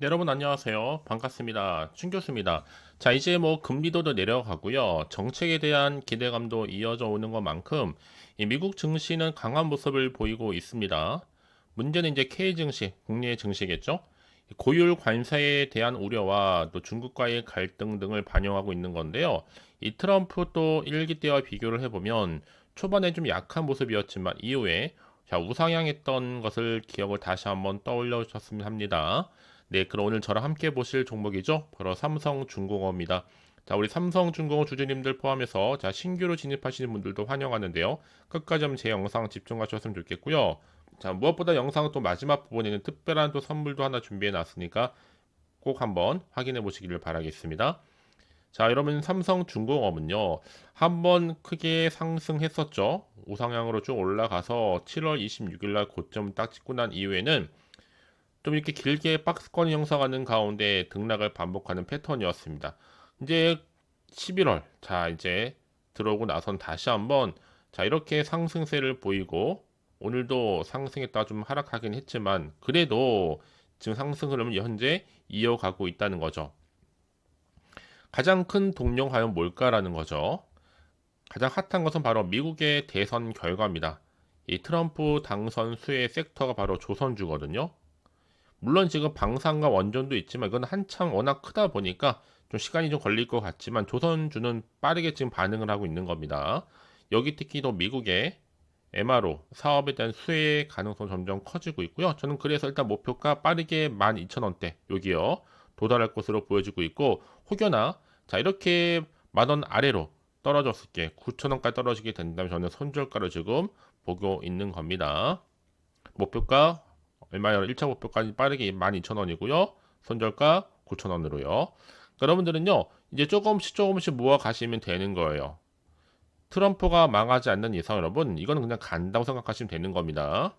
네, 여러분 안녕하세요. 반갑습니다. 춘 교수입니다. 자, 이제 뭐 금리도도 내려가고요. 정책에 대한 기대감도 이어져 오는 것만큼 이 미국 증시는 강한 모습을 보이고 있습니다. 문제는 이제 K 증시, 국내 증시겠죠? 고율 관세에 대한 우려와 또 중국과의 갈등 등을 반영하고 있는 건데요. 이 트럼프 또 1기 때와 비교를 해보면 초반에 좀 약한 모습이었지만 이후에 자, 우상향했던 것을 기억을 다시 한번 떠올려 주셨으면 합니다. 네, 그럼 오늘 저랑 함께 보실 종목이죠. 바로 삼성중공업입니다. 자, 우리 삼성중공업 주주님들 포함해서 자, 신규로 진입하시는 분들도 환영하는데요. 끝까지 한번 제 영상 집중하셨으면 좋겠고요. 자, 무엇보다 영상 또 마지막 부분에는 특별한 또 선물도 하나 준비해 놨으니까 꼭 한번 확인해 보시기를 바라겠습니다. 자, 여러분 삼성중공업은요. 한번 크게 상승했었죠. 우상향으로 쭉 올라가서 7월 26일 날 고점 딱 찍고 난 이후에는 좀 이렇게 길게 박스권이 형성하는 가운데 등락을 반복하는 패턴이었습니다. 이제 11월 자 이제 들어오고 나선 다시 한번 자 이렇게 상승세를 보이고 오늘도 상승했다 좀 하락하긴 했지만 그래도 지금 상승 흐름은 현재 이어가고 있다는 거죠. 가장 큰 동력 과연 뭘까라는 거죠. 가장 핫한 것은 바로 미국의 대선 결과입니다. 이 트럼프 당선 수혜 섹터가 바로 조선주거든요. 물론 지금 방산과 원전도 있지만 이건 한참 워낙 크다 보니까 좀 시간이 좀 걸릴 것 같지만 조선주는 빠르게 지금 반응을 하고 있는 겁니다. 여기 특히 또 미국의 MRO 사업에 대한 수혜 가능성 점점 커지고 있고요. 저는 그래서 일단 목표가 빠르게 12,000원대 여기요 도달할 것으로 보여지고 있고 혹여나 자 이렇게 만 원 아래로 떨어졌을 게 9,000원까지 떨어지게 된다면 저는 손절가를 지금 보고 있는 겁니다. 목표가 얼마요? 1차 목표까지 빠르게 12,000원이고요. 손절가 9,000원으로요. 그러니까 여러분들은요, 이제 조금씩 조금씩 모아 가시면 되는 거예요. 트럼프가 망하지 않는 이상 여러분, 이거는 그냥 간다고 생각하시면 되는 겁니다.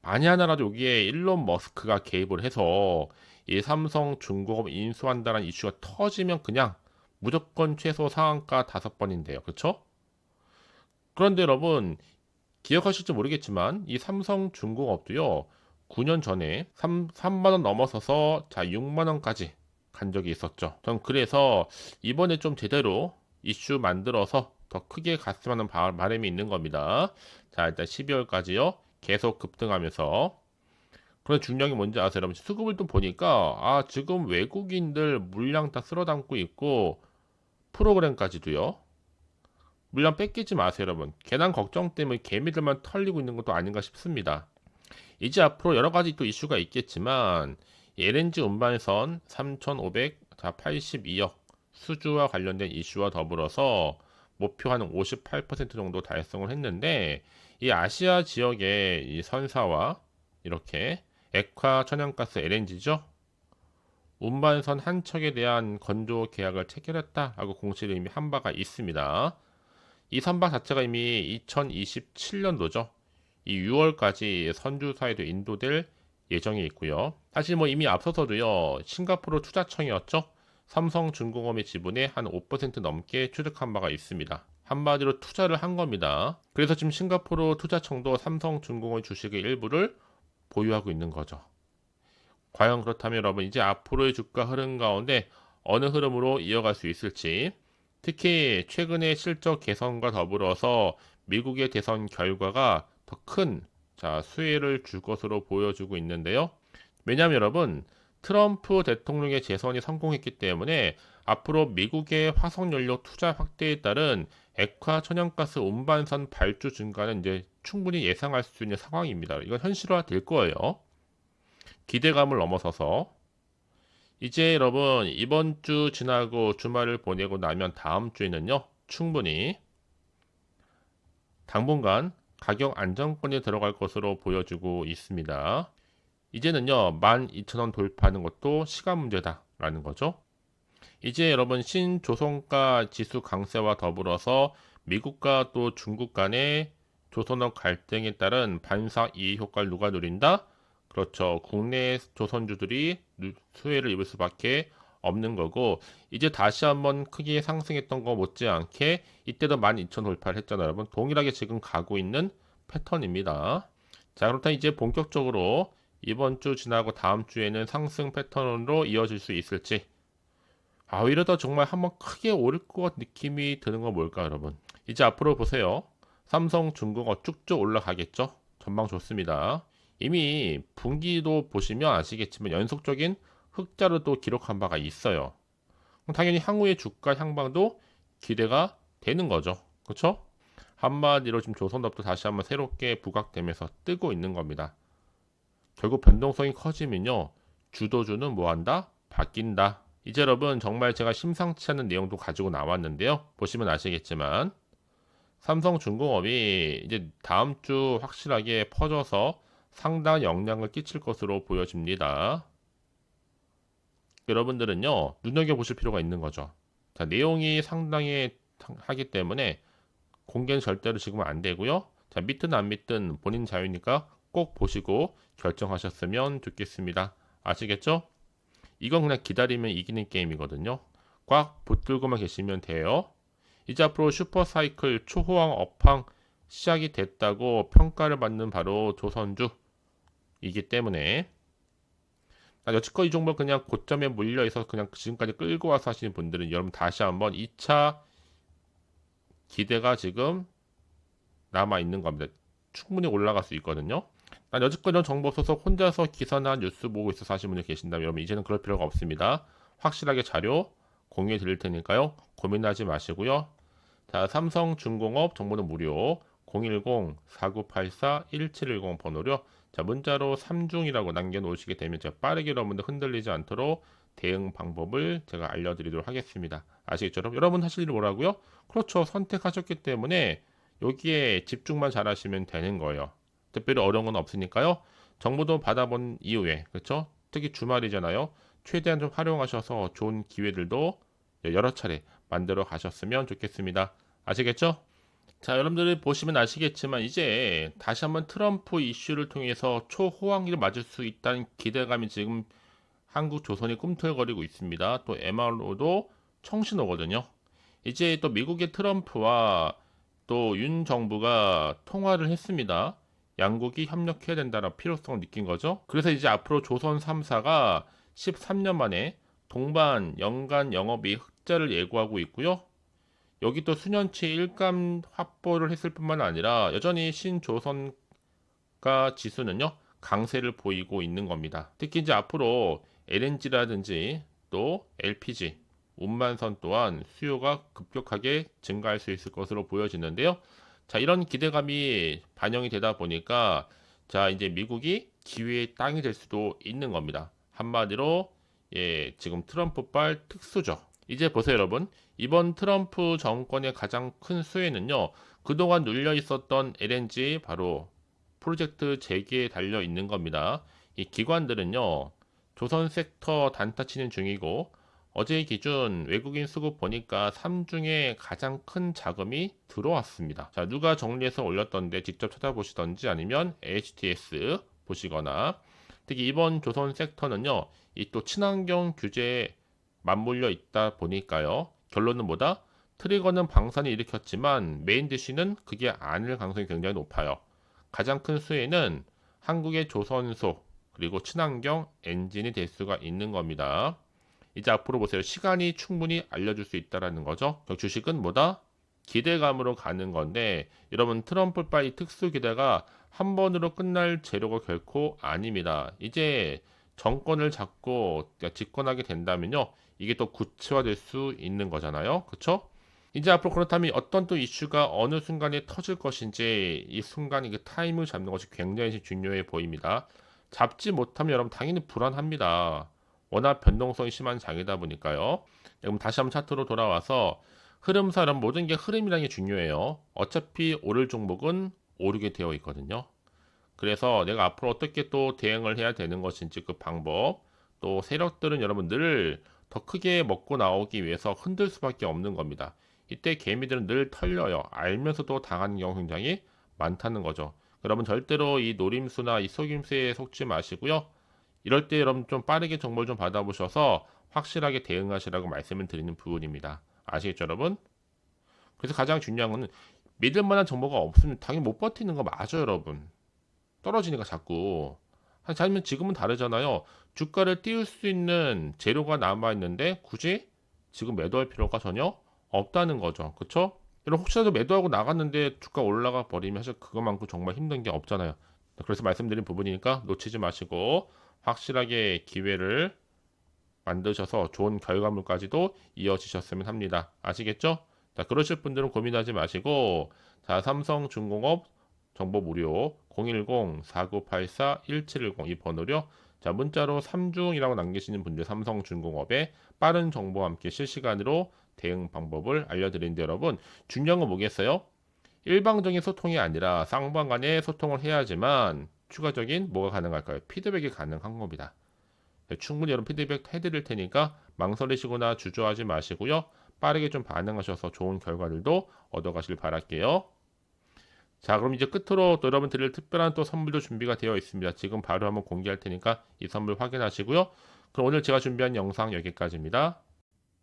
만약 하나라도 여기에 일론 머스크가 개입을 해서 이 삼성 중공업 인수한다는 이슈가 터지면 그냥 무조건 최소 상한가 다섯 번인데요. 그렇죠? 그런데 여러분 기억하실지 모르겠지만 이 삼성 중공업도요. 9년 전에 3, 3만원 넘어서서 자 6만원까지 간 적이 있었죠. 전 그래서 이번에 좀 제대로 이슈 만들어서 더 크게 갔으면 하는 바람이 있는 겁니다. 자 일단 12월까지요. 계속 급등하면서 그런데 중요한 게 뭔지 아세요? 여러분 수급을 또 보니까 아 지금 외국인들 물량 다 쓸어 담고 있고 프로그램까지도요. 물량 뺏기지 마세요 여러분. 계단 걱정 때문에 개미들만 털리고 있는 것도 아닌가 싶습니다. 이제 앞으로 여러 가지 또 이슈가 있겠지만 LNG 운반선 3,582억 수주와 관련된 이슈와 더불어서 목표 한 58% 정도 달성을 했는데 이 아시아 지역의 이 선사와 이렇게 액화 천연가스 LNG죠. 운반선 한 척에 대한 건조 계약을 체결했다라고 공시를 이미 한 바가 있습니다. 이 선박 자체가 이미 2027년도죠. 이 6월까지 선주사에도 인도될 예정이 있고요. 사실 뭐 이미 앞서서도요. 싱가포르 투자청이었죠. 삼성중공업의 지분에 한 5% 넘게 취득한 바가 있습니다. 한마디로 투자를 한 겁니다. 그래서 지금 싱가포르 투자청도 삼성중공업 주식의 일부를 보유하고 있는 거죠. 과연 그렇다면 여러분 이제 앞으로의 주가 흐름 가운데 어느 흐름으로 이어갈 수 있을지 특히 최근의 실적 개선과 더불어서 미국의 대선 결과가 더큰 자, 수혜를 줄 것으로 보여주고 있는데요. 왜냐하면 여러분 트럼프 대통령의 재선이 성공했기 때문에 앞으로 미국의 화석연료 투자 확대에 따른 액화 천연가스 운반선 발주 증가는 이제 충분히 예상할 수 있는 상황입니다. 이건 현실화 될 거예요. 기대감을 넘어서서 이제 여러분 이번 주 지나고 주말을 보내고 나면 다음 주에는요 충분히 당분간 가격 안정권에 들어갈 것으로 보여지고 있습니다. 이제는요, 12,000원 돌파하는 것도 시간 문제다라는 거죠. 이제 여러분 신조선가 지수 강세와 더불어서 미국과 또 중국 간의 조선업 갈등에 따른 반사 이해 효과를 누가 누린다? 그렇죠. 국내 조선주들이 수혜를 입을 수밖에 없는 거고 이제 다시 한번 크게 상승했던 거 못지않게 이때도 12,000 돌파를 했잖아요. 여러분 동일하게 지금 가고 있는 패턴입니다. 자 그렇다면 이제 본격적으로 이번 주 지나고 다음 주에는 상승 패턴으로 이어질 수 있을지. 아 이러다 정말 한번 크게 오를 것 느낌이 드는 건 뭘까 여러분? 이제 앞으로 보세요. 삼성 중국어 쭉쭉 올라가겠죠? 전망 좋습니다. 이미 분기도 보시면 아시겠지만 연속적인 흑자로 또 기록한 바가 있어요. 당연히 향후의 주가 향방도 기대가 되는 거죠. 그렇죠 한마디로 지금 조선업도 다시 한번 새롭게 부각되면서 뜨고 있는 겁니다. 결국 변동성이 커지면요. 주도주는 뭐한다? 바뀐다. 이제 여러분 정말 제가 심상치 않은 내용도 가지고 나왔는데요. 보시면 아시겠지만 삼성중공업이 이제 다음 주 확실하게 퍼져서 상당한 영향을 끼칠 것으로 보여집니다. 여러분들은요 눈여겨 보실 필요가 있는 거죠. 자 내용이 상당히 하기 때문에 공개는 절대로 지금 은 안 되고요. 자 믿든 안 믿든 본인 자유니까 꼭 보시고 결정하셨으면 좋겠습니다. 아시겠죠? 이건 그냥 기다리면 이기는 게임이거든요. 꽉 붙들고만 계시면 돼요. 이제 앞으로 슈퍼사이클 초호황 업황 시작이 됐다고 평가를 받는 바로 조선주이기 때문에 여지껏 이 종목 그냥 고점에 물려 있어서 그냥 지금까지 끌고 와서 하시는 분들은 여러분 다시 한번 2차 기대가 지금 남아 있는 겁니다. 충분히 올라갈 수 있거든요. 난 여지껏 정보 소속 혼자서 기사나 뉴스 보고 있어서 하시는 분들 계신다면 여러분 이제는 그럴 필요가 없습니다. 확실하게 자료 공유해 드릴 테니까요. 고민하지 마시고요. 자, 삼성중공업 정보는 무료 010-4984-1710 번호로 자, 문자로 3중이라고 남겨놓으시게 되면 제가 빠르게 여러분들 흔들리지 않도록 대응 방법을 제가 알려드리도록 하겠습니다. 아시겠죠? 여러분 하실 일 뭐라고요? 그렇죠. 선택하셨기 때문에 여기에 집중만 잘하시면 되는 거예요. 특별히 어려운 건 없으니까요. 정보도 받아본 이후에 그렇죠? 특히 주말이잖아요. 최대한 좀 활용하셔서 좋은 기회들도 여러 차례 만들어 가셨으면 좋겠습니다. 아시겠죠? 자, 여러분들이 보시면 아시겠지만 이제 다시 한번 트럼프 이슈를 통해서 초호황기를 맞을 수 있다는 기대감이 지금 한국 조선이 꿈틀거리고 있습니다. 또 MRO도 청신 오거든요. 이제 또 미국의 트럼프와 또 윤 정부가 통화를 했습니다. 양국이 협력해야 된다는 필요성을 느낀 거죠. 그래서 이제 앞으로 조선 3사가 13년 만에 동반 연간 영업이 흑자를 예고하고 있고요. 여기 또 수년치 일감 확보를 했을 뿐만 아니라 여전히 신조선가 지수는요 강세를 보이고 있는 겁니다. 특히 이제 앞으로 LNG라든지 또 LPG, 운반선 또한 수요가 급격하게 증가할 수 있을 것으로 보여지는데요. 자, 이런 기대감이 반영이 되다 보니까 자, 이제 미국이 기회의 땅이 될 수도 있는 겁니다. 한마디로 예, 지금 트럼프발 특수죠. 이제 보세요, 여러분. 이번 트럼프 정권의 가장 큰 수혜는요. 그동안 눌려 있었던 LNG 바로 프로젝트 재개에 달려 있는 겁니다. 이 기관들은요. 조선 섹터 단타 치는 중이고 어제 기준 외국인 수급 보니까 3중에 가장 큰 자금이 들어왔습니다. 자, 누가 정리해서 올렸던데 직접 찾아보시던지 아니면 HTS 보시거나 특히 이번 조선 섹터는요, 이 또 친환경 규제에 맞물려 있다 보니까요, 결론은 뭐다? 트리거는 방산을 일으켰지만 메인 디쉬는 그게 아닐 가능성이 굉장히 높아요. 가장 큰 수혜는 한국의 조선소 그리고 친환경 엔진이 될 수가 있는 겁니다. 이제 앞으로 보세요. 시간이 충분히 알려줄 수 있다라는 거죠. 주식은 뭐다? 기대감으로 가는 건데 여러분 트럼프 빨리 특수 기대가 한 번으로 끝날 재료가 결코 아닙니다. 이제 정권을 잡고 집권하게 된다면요. 이게 또 구체화될 수 있는 거잖아요. 그렇죠? 이제 앞으로 그렇다면 어떤 또 이슈가 어느 순간에 터질 것인지 이 순간 이게 타임을 잡는 것이 굉장히 중요해 보입니다. 잡지 못하면 여러분 당연히 불안합니다. 워낙 변동성이 심한 장이다 보니까요. 그럼 다시 한번 차트로 돌아와서 흐름사람 모든 게 흐름이라는 게 중요해요. 어차피 오를 종목은 오르게 되어 있거든요. 그래서 내가 앞으로 어떻게 또 대응을 해야 되는 것인지 그 방법 또 세력들은 여러분 늘 더 크게 먹고 나오기 위해서 흔들 수밖에 없는 겁니다. 이때 개미들은 늘 털려요. 알면서도 당하는 경우 굉장히 많다는 거죠. 여러분 절대로 이 노림수나 이 속임수에 속지 마시고요. 이럴 때 여러분 좀 빠르게 정보를 좀 받아보셔서 확실하게 대응하시라고 말씀을 드리는 부분입니다. 아시겠죠, 여러분? 그래서 가장 중요한 거는 믿을 만한 정보가 없으면 당연히 못 버티는 거 맞아요, 여러분. 떨어지니까 자꾸. 하지만 지금은 다르잖아요. 주가를 띄울 수 있는 재료가 남아 있는데 굳이 지금 매도할 필요가 전혀 없다는 거죠. 그렇죠? 여러분 혹시라도 매도하고 나갔는데 주가 올라가 버리면 사실 그것만큼 정말 힘든 게 없잖아요. 그래서 말씀드린 부분이니까 놓치지 마시고 확실하게 기회를 만드셔서 좋은 결과물까지도 이어지셨으면 합니다. 아시겠죠? 자, 그러실 분들은 고민하지 마시고 자, 삼성중공업 정보 무료 010-4984-1710 이 번호요. 자, 문자로 3중이라고 남기시는 분들 삼성중공업에 빠른 정보와 함께 실시간으로 대응 방법을 알려드리는데 여러분 중요한 건 뭐겠어요? 일방적인 소통이 아니라 쌍방 간의 소통을 해야지만 추가적인 뭐가 가능할까요? 피드백이 가능한 겁니다. 네, 충분히 여러분 피드백 해드릴 테니까 망설이시거나 주저하지 마시고요. 빠르게 좀 반응하셔서 좋은 결과들도 얻어가길 바랄게요. 자, 그럼 이제 끝으로 또 여러분 드릴 특별한 또 선물도 준비가 되어 있습니다. 지금 바로 한번 공개할 테니까 이 선물 확인하시고요. 그럼 오늘 제가 준비한 영상 여기까지입니다.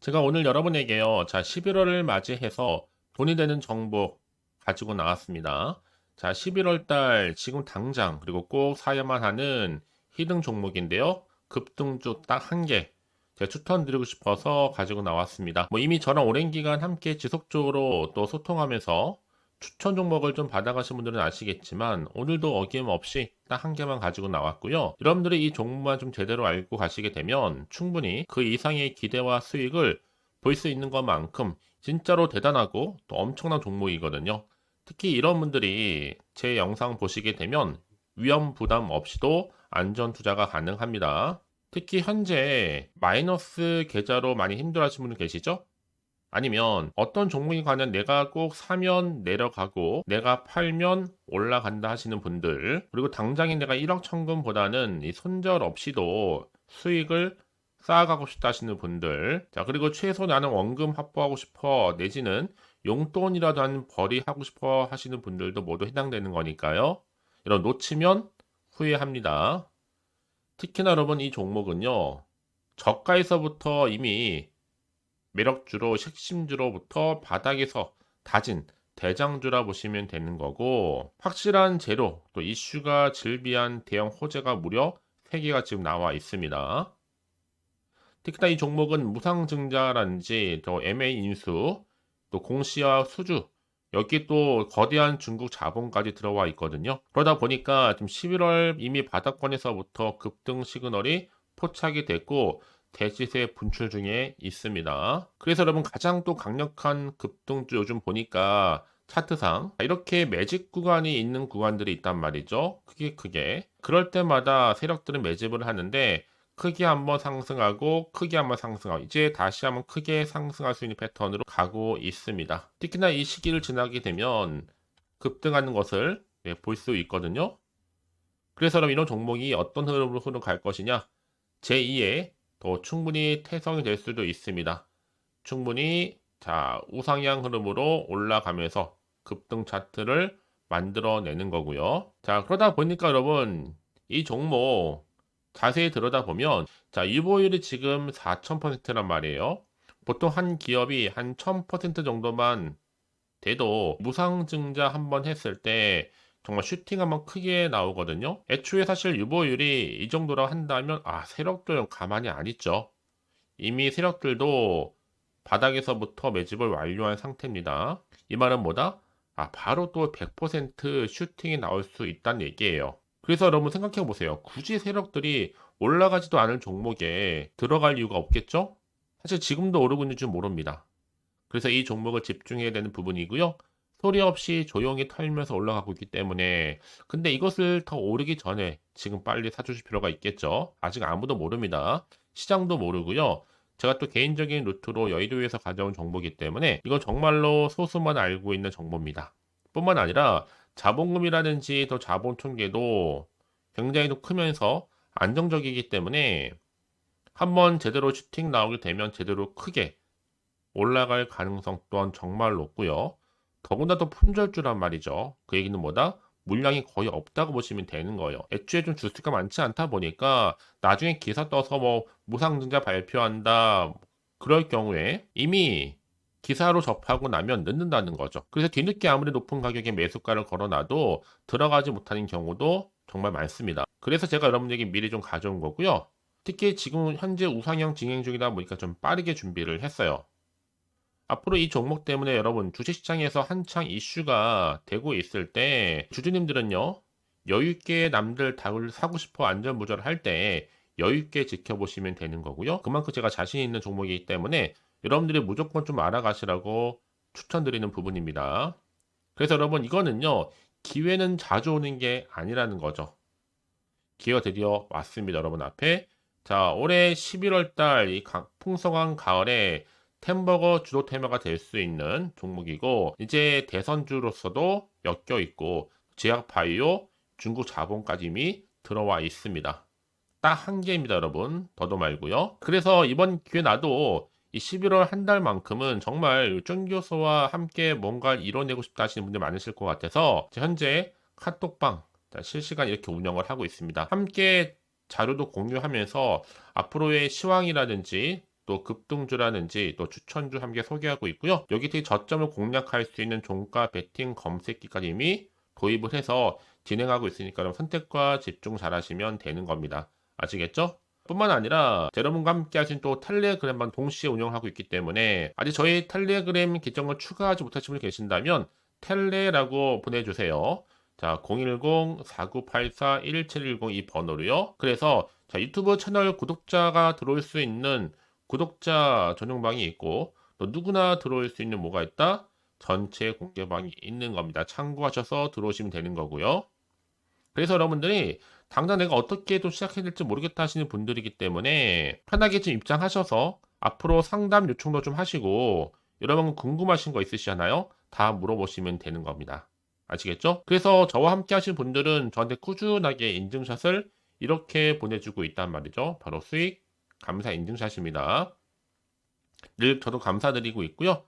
제가 오늘 여러분에게요. 자, 11월을 맞이해서 돈이 되는 정보 가지고 나왔습니다. 자, 11월 달 지금 당장 그리고 꼭 사야만 하는 히든 종목인데요. 급등주 딱 한 개. 제가 추천드리고 싶어서 가지고 나왔습니다. 뭐 이미 저랑 오랜 기간 함께 지속적으로 또 소통하면서 추천 종목을 좀 받아가신 분들은 아시겠지만 오늘도 어김없이 딱 한 개만 가지고 나왔고요. 여러분들이 이 종목만 좀 제대로 알고 가시게 되면 충분히 그 이상의 기대와 수익을 볼 수 있는 것만큼 진짜로 대단하고 또 엄청난 종목이거든요. 특히 이런 분들이 제 영상 보시게 되면 위험 부담 없이도 안전 투자가 가능합니다. 특히 현재 마이너스 계좌로 많이 힘들어하시는 분 계시죠? 아니면 어떤 종목이 관련 내가 꼭 사면 내려가고 내가 팔면 올라간다 하시는 분들 그리고 당장에 내가 1억 천금보다는 이 손절 없이도 수익을 쌓아가고 싶다 하시는 분들 자 그리고 최소 나는 원금 확보하고 싶어 내지는 용돈이라도 한 벌이 하고 싶어 하시는 분들도 모두 해당되는 거니까요. 이런 놓치면 후회합니다. 특히나 여러분 이 종목은요 저가에서부터 이미 매력주로 핵심주로부터 바닥에서 다진 대장주라 보시면 되는 거고 확실한 재료 또 이슈가 즐비한 대형 호재가 무려 3개가 지금 나와 있습니다. 특히나 이 종목은 무상증자라든지 또 MA 인수 또 공시와 수주 여기 또 거대한 중국 자본까지 들어와 있거든요. 그러다 보니까 지금 11월 이미 바닥권에서부터 급등 시그널이 포착이 됐고 대시세 분출 중에 있습니다. 그래서 여러분 가장 또 강력한 급등주 요즘 보니까 차트상 이렇게 매집 구간이 있는 구간들이 있단 말이죠. 크게 크게. 그럴 때마다 세력들은 매집을 하는데 크게 한번 상승하고 크게 한번 상승하고 이제 다시 한번 크게 상승할 수 있는 패턴으로 가고 있습니다. 특히나 이 시기를 지나게 되면 급등하는 것을 네, 볼수 있거든요. 그래서 그럼 이런 종목이 어떤 흐름으로 흐름갈 것이냐? 제2의 더 충분히 태성이 될 수도 있습니다. 충분히 자 우상향 흐름으로 올라가면서 급등 차트를 만들어내는 거고요. 자 그러다 보니까 여러분 이 종목 자세히 들여다보면 자 유보율이 지금 4,000%란 말이에요. 보통 한 기업이 한 1,000% 정도만 돼도 무상증자 한 번 했을 때 정말 슈팅 한번 크게 나오거든요. 애초에 사실 유보율이 이 정도라 한다면 아 세력들은 가만히 안 있죠. 이미 세력들도 바닥에서부터 매집을 완료한 상태입니다. 이 말은 뭐다? 아 바로 또 100% 슈팅이 나올 수 있다는 얘기예요. 그래서 여러분 생각해 보세요. 굳이 세력들이 올라가지도 않을 종목에 들어갈 이유가 없겠죠? 사실 지금도 오르고 있는 줄 모릅니다. 그래서 이 종목을 집중해야 되는 부분이고요. 소리 없이 조용히 털면서 올라가고 있기 때문에 근데 이것을 더 오르기 전에 지금 빨리 사주실 필요가 있겠죠. 아직 아무도 모릅니다. 시장도 모르고요. 제가 또 개인적인 루트로 여의도에서 가져온 정보이기 때문에 이건 정말로 소수만 알고 있는 정보입니다. 뿐만 아니라 자본금이라든지 또 자본 총계도 굉장히 또 크면서 안정적이기 때문에 한번 제대로 슈팅 나오게 되면 제대로 크게 올라갈 가능성 또한 정말 높고요. 더구나 더 품절주란 말이죠. 그 얘기는 뭐다? 물량이 거의 없다고 보시면 되는 거예요. 애초에 좀 주수가 많지 않다 보니까 나중에 기사 떠서 뭐 무상증자 발표한다 그럴 경우에 이미 기사로 접하고 나면 늦는다는 거죠. 그래서 뒤늦게 아무리 높은 가격에 매수가를 걸어놔도 들어가지 못하는 경우도 정말 많습니다. 그래서 제가 여러분에게 미리 좀 가져온 거고요. 특히 지금 현재 우상향 진행 중이다 보니까 좀 빠르게 준비를 했어요. 앞으로 이 종목 때문에 여러분 주식시장에서 한창 이슈가 되고 있을 때 주주님들은요 여유있게 남들 닭을 사고 싶어 안전무절 할 때 여유있게 지켜보시면 되는 거고요. 그만큼 제가 자신 있는 종목이기 때문에 여러분들이 무조건 좀 알아가시라고 추천드리는 부분입니다. 그래서 여러분 이거는요 기회는 자주 오는 게 아니라는 거죠. 기회가 드디어 왔습니다 여러분 앞에 자 올해 11월 달 이 풍성한 가을에 템버거 주도 테마가 될 수 있는 종목이고 이제 대선주로서도 엮여 있고 제약 바이오 중국 자본까지 이미 들어와 있습니다. 딱 한 개입니다, 여러분. 더도 말고요. 그래서 이번 기회 나도 이 11월 한 달만큼은 정말 쫀 교수와 함께 뭔가를 이뤄내고 싶다 하시는 분들 많으실 것 같아서 현재 카톡방 실시간 이렇게 운영을 하고 있습니다. 함께 자료도 공유하면서 앞으로의 시황이라든지 또 급등주라든지 또 추천주 함께 소개하고 있고요. 여기 특히 저점을 공략할 수 있는 종가 베팅 검색기까지 이미 도입을 해서 진행하고 있으니까 여러분 선택과 집중 잘 하시면 되는 겁니다. 아시겠죠? 뿐만 아니라 여러분과 함께 하신 또 텔레그램만 동시에 운영하고 있기 때문에 아직 저희 텔레그램 계정을 추가하지 못하신 분이 계신다면 텔레라고 보내주세요. 자, 010-4984-1710 이 번호로요. 그래서 자, 유튜브 채널 구독자가 들어올 수 있는 구독자 전용방이 있고 또 누구나 들어올 수 있는 뭐가 있다? 전체 공개방이 있는 겁니다. 참고하셔서 들어오시면 되는 거고요. 그래서 여러분들이 당장 내가 어떻게 또 시작해야 될지 모르겠다 하시는 분들이기 때문에 편하게 좀 입장하셔서 앞으로 상담 요청도 좀 하시고 여러분 궁금하신 거 있으시잖아요? 다 물어보시면 되는 겁니다. 아시겠죠? 그래서 저와 함께 하신 분들은 저한테 꾸준하게 인증샷을 이렇게 보내주고 있단 말이죠. 바로 수익 감사 인증샷입니다. 늘 저도 감사드리고 있고요.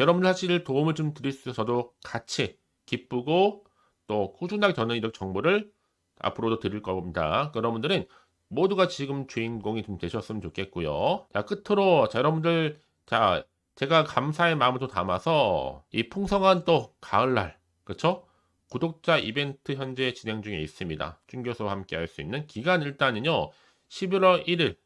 여러분들 사실 도움을 좀 드릴 수 있어서 같이 기쁘고 또 꾸준하게 저는 이런 정보를 앞으로도 드릴 겁니다. 여러분들은 모두가 지금 주인공이 좀 되셨으면 좋겠고요. 자, 끝으로 자, 여러분들 자, 제가 감사의 마음을 또 담아서 이 풍성한 또 가을날 그렇죠? 구독자 이벤트 현재 진행 중에 있습니다. 준 교수와 함께 할 수 있는 기간 일단은요. 11월 1일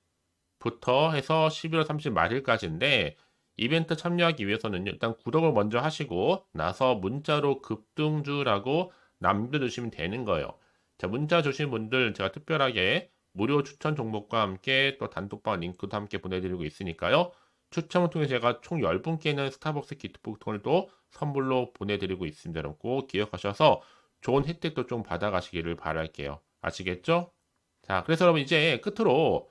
부터 해서 11월 30일 말일까지인데 이벤트 참여하기 위해서는 일단 구독을 먼저 하시고 나서 문자로 급등주라고 남겨주시면 되는 거예요. 자, 문자 주신 분들 제가 특별하게 무료 추천 종목과 함께 또 단톡방 링크도 함께 보내드리고 있으니까요. 추첨을 통해 제가 총 10분께는 스타벅스 기프트콘을 또 선물로 보내드리고 있습니다. 여러분 꼭 기억하셔서 좋은 혜택도 좀 받아가시기를 바랄게요. 아시겠죠? 자, 그래서 여러분 이제 끝으로